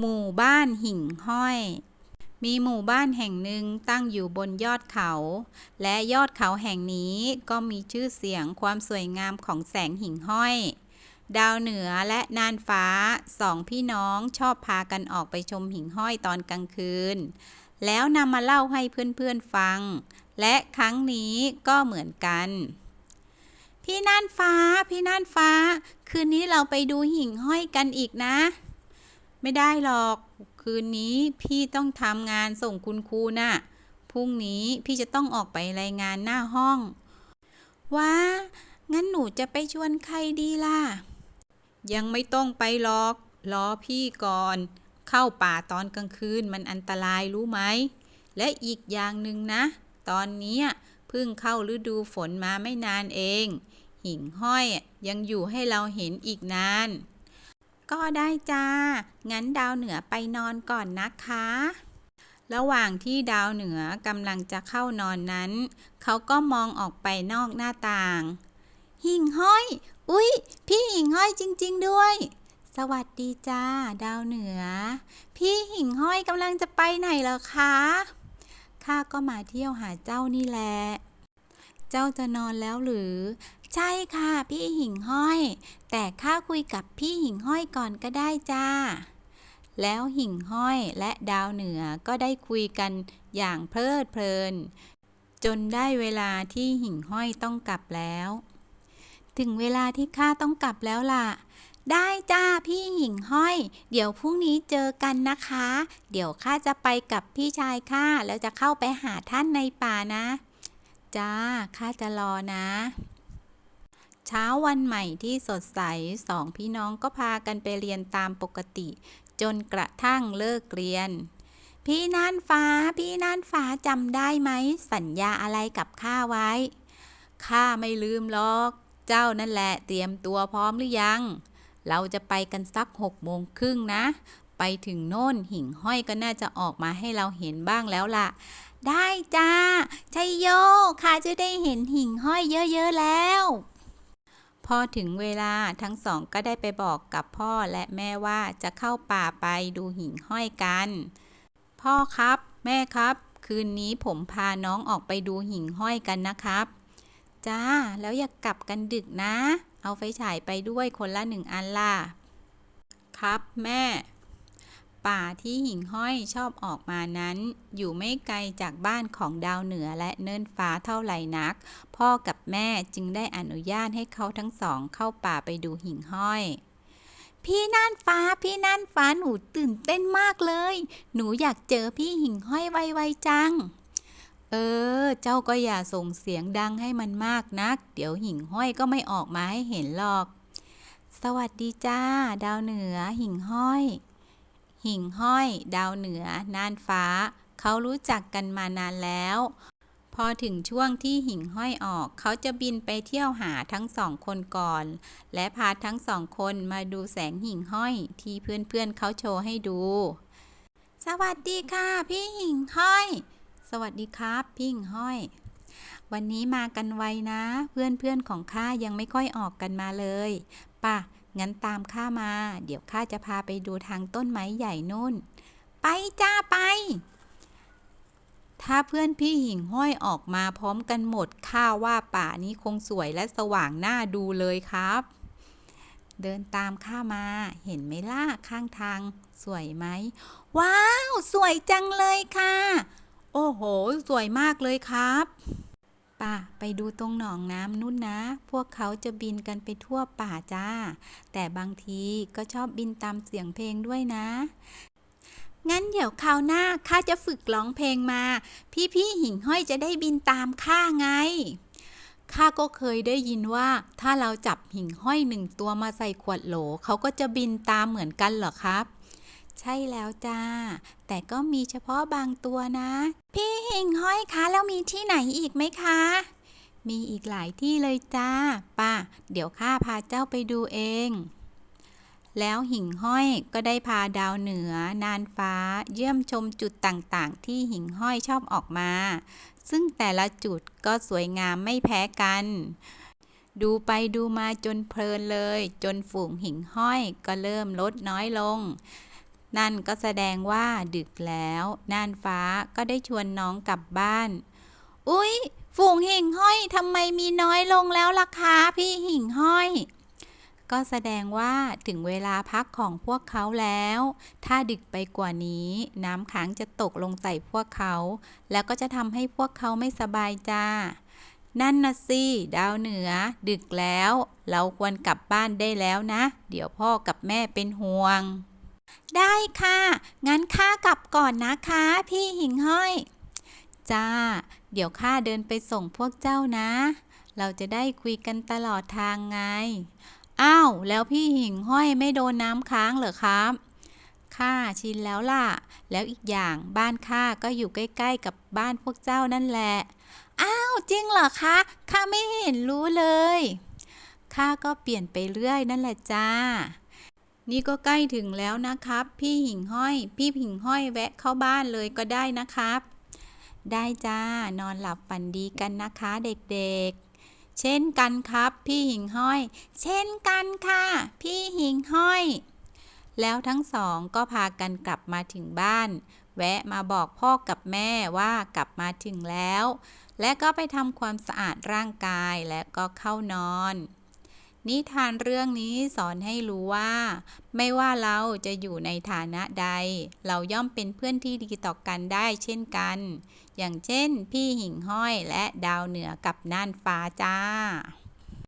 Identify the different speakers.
Speaker 1: หมู่บ้านหิ่งห้อย มีหมู่บ้านแห่งหนึ่งตั้งอยู่บนยอดเขา และยอดเขาแห่งนี้ก็มีชื่อเสียงความสวยงามของแสงหิ่งห้อย ดาวเหนือและนานฟ้าสองพี่น้องชอบพากันออกไปชมหิ่งห้อยตอนกลางคืน แล้วนำมาเล่าให้เพื่อนๆฟัง และครั้งนี้ก็เหมือนกันพี่น่านฟ้า พี่น่านฟ้า คืนนี้เราไปดูหิ่งห้อยกันอีกนะ ไม่ได้หรอก คืนนี้พี่ต้องทำงานส่งคุณครูน่ะ พรุ่งนี้พี่จะต้องออกไปรายงานหน้าห้อง ว้า งั้นหนูจะไปชวนใครดีล่ะ ยังไม่ต้องไปหรอก รอพี่ก่อน เข้าป่าตอนกลางคืนมันอันตรายรู้ไหม และอีกอย่างหนึ่งนะ ตอนนี้เพิ่งเข้าฤดูฝนมาไม่นานเอง หิ่งห้อยยังอยู่ให้เราเห็นอีกนาน ก็ได้จ้า งั้นดาวเหนือไปนอนก่อนนะคะ ระหว่างที่ดาวเหนือกำลังจะเข้านอนนั้น เขาก็มองออกไปนอกหน้าต่าง หิ่งห้อย อุ๊ย พี่หิ่งห้อยจริง ๆ ด้วย สวัสดีจ้า ดาวเหนือ พี่หิ่งห้อยกำลังจะไปไหนเหรอคะข้าก็มาเที่ยวหาเจ้านี่แหละ เจ้าจะนอนแล้วหรือ ใช่ค่ะ พี่หิ่งห้อย แต่ข้าคุยกับพี่หิ่งห้อยก่อนก็ได้จ้า แล้วหิ่งห้อยและดาวเหนือก็ได้คุยกันอย่างเพลิดเพลิน จนได้เวลาที่หิ่งห้อยต้องกลับแล้ว ถึงเวลาที่ข้าต้องกลับแล้วล่ะได้จ้าพี่หิ่งห้อย เดี๋ยวพรุ่งนี้เจอกันนะคะ เดี๋ยวข้าจะไปกับพี่ชายข้าแล้วจะเข้าไปหาท่านในป่านะ จ้าข้าจะรอนะ เช้าวันใหม่ที่สดใสสองพี่น้องก็พากันไปเรียนตามปกติ จนกระทั่งเลิกเรียน พี่น่านฟ้า พี่น่านฟ้าจำได้ไหม สัญญาอะไรกับข้าไว้ ข้าไม่ลืมหรอก เจ้านั่นแหละเตรียมตัวพร้อมหรือยัง เราจะไปกันสักหกโมงครึ่งนะ ไปถึงโน่นหิ่งห้อยก็น่าจะออกมาให้เราเห็นบ้างแล้วล่ะได้จ้าชัยโยข้าจะได้เห็นหิ่งห้อยเยอะ ๆ แล้ว พอถึงเวลาทั้งสองก็ได้ไปบอกกับพ่อและแม่ว่าจะเข้าป่าไปดูหิ่งห้อยกัน พ่อครับแม่ครับ คืนนี้ผมพาน้องออกไปดูหิ่งห้อยกันนะครับ จ้า แล้วอย่ากกลับกันดึกนะ เอาไฟฉายไปด้วยคนละหนึ่งอันล่ะ ครับแม่ ป่าที่หิ่งห้อยชอบออกมานั้น อยู่ไม่ไกลจากบ้านของดาวเหนือและเนินฟ้าเท่าไหร่นัก พ่อกับแม่จึงได้อนุญาตให้เขาทั้งสองเข้าป่าไปดูหิ่งห้อยพี่น่านฟ้าพี่น่านฟ้าหนูตื่นเต้นมากเลย หนูอยากเจอพี่หิ่งห้อยไวๆจัง เออ เจ้าก็อย่าส่งเสียงดังให้มันมากนัก เดี๋ยวหิ่งห้อยก็ไม่ออกมาให้เห็นหรอก สวัสดีจ้า ดาวเหนือหิ่งห้อย หิ่งห้อย ดาวเหนือ น่านฟ้า เขารู้จักกันมานานแล้ว พอถึงช่วงที่หิ่งห้อยออก เขาจะบินไปเที่ยวหาทั้งสองคนก่อน และพาทั้งสองคนมาดูแสงหิ่งห้อย ที่เพื่อนๆเขาโชว์ให้ดู สวัสดีค่ะ พี่หิ่งห้อย สวัสดีครับ พี่หิ่งห้อยวันนี้มากันไวนะ เพื่อนๆของข้ายังไม่ค่อยออกกันมาเลย ป่ะ งั้นตามข้ามา เดี๋ยวข้าจะพาไปดูทางต้นไม้ใหญ่นู่น ไปจ้าไป ถ้าเพื่อนพี่หิ่งห้อยออกมาพร้อมกันหมด ข้าว่าป่านี้คงสวยและสว่างน่าดูเลยครับ เดินตามข้ามา เห็นไหมล่ะข้างทาง สวยไหม ว้าว สวยจังเลยค่ะ โอ้โห สวยมากเลยครับ ป่ะไปดูตรงหนองน้ำนู่นนะ พวกเขาจะบินกันไปทั่วป่าจ้า แต่บางทีก็ชอบบินตามเสียงเพลงด้วยนะ งั้นเดี๋ยวคราวหน้าข้าจะฝึกร้องเพลงมา พี่ๆหิ่งห้อยจะได้บินตามข้าไง ข้าก็เคยได้ยินว่า ถ้าเราจับหิ่งห้อยหนึ่งตัวมาใส่ขวดโหล เขาก็จะบินตามเหมือนกันเหรอครับ ใช่แล้วจ้า แต่ก็มีเฉพาะบางตัวนะ พี่หิ่งห้อยคะแล้วมีที่ไหนอีกไหมคะ มีอีกหลายที่เลยจ้า ป้า เดี๋ยวข้าพาเจ้าไปดูเอง แล้วหิ่งห้อยก็ได้พาดาวเหนือ นานฟ้า เยี่ยมชมจุดต่างๆ ที่หิ่งห้อยชอบออกมา ซึ่งแต่ละจุดก็สวยงามไม่แพ้กันดูไปดูมาจนเพลินเลย จนฝูงหิ่งห้อยก็เริ่มลดน้อยลง นั่นก็แสดงว่าดึกแล้ว น่านฟ้าก็ได้ชวนน้องกลับบ้าน อุ๊ย ฝูงหิ่งห้อยทำไมมีน้อยลงแล้วล่ะคะพี่หิ่งห้อย ก็แสดงว่าถึงเวลาพักของพวกเขาแล้ว ถ้าดึกไปกว่านี้ น้ำค้างจะตกลงใส่พวกเขา แล้วก็จะทำให้พวกเขาไม่สบายจ้านั่นนะสิดาวเหนือ ดึกแล้ว เราควรกลับบ้านได้แล้วนะ เดี๋ยวพ่อกับแม่เป็นห่วง ได้ค่ะ งั้นข้ากลับก่อนนะคะ พี่หิ่งห้อย จ้า เดี๋ยวข้าเดินไปส่งพวกเจ้านะ เราจะได้คุยกันตลอดทางไง อ้าว แล้วพี่หิ่งห้อยไม่โดนน้ำค้างเหรอครับข้าชินแล้วล่ะ แล้วอีกอย่างบ้านข้าก็อยู่ใกล้ ๆ กับบ้านพวกเจ้านั่นแหละ อ้าว จริงเหรอคะข้าไม่เห็นรู้เลยข้าก็เปลี่ยนไปเรื่อยนั่นแหละจ้า นี่ก็ใกล้ถึงแล้วนะครับ พี่หิ่งห้อย พี่หิ่งห้อยแวะเข้าบ้านเลยก็ได้นะครับ ได้จ้านอนหลับฝันดีกันนะคะเด็กๆ เช่นกันครับ พี่หิ่งห้อย เช่นกันค่ะ พี่หิ่งห้อย แล้วทั้งสองก็พากันกลับมาถึงบ้าน แวะมาบอกพ่อกับแม่ว่ากลับมาถึงแล้ว และก็ไปทำความสะอาดร่างกายและก็เข้านอน นิทานเรื่องนี้สอนให้รู้ว่า ไม่ว่าเราจะอยู่ในฐานะใด เราย่อมเป็นเพื่อนที่ดีต่อกันได้เช่นกัน อย่างเช่น พี่หิ่งห้อยและดาวเหนือกับน่านฟ้าจ้า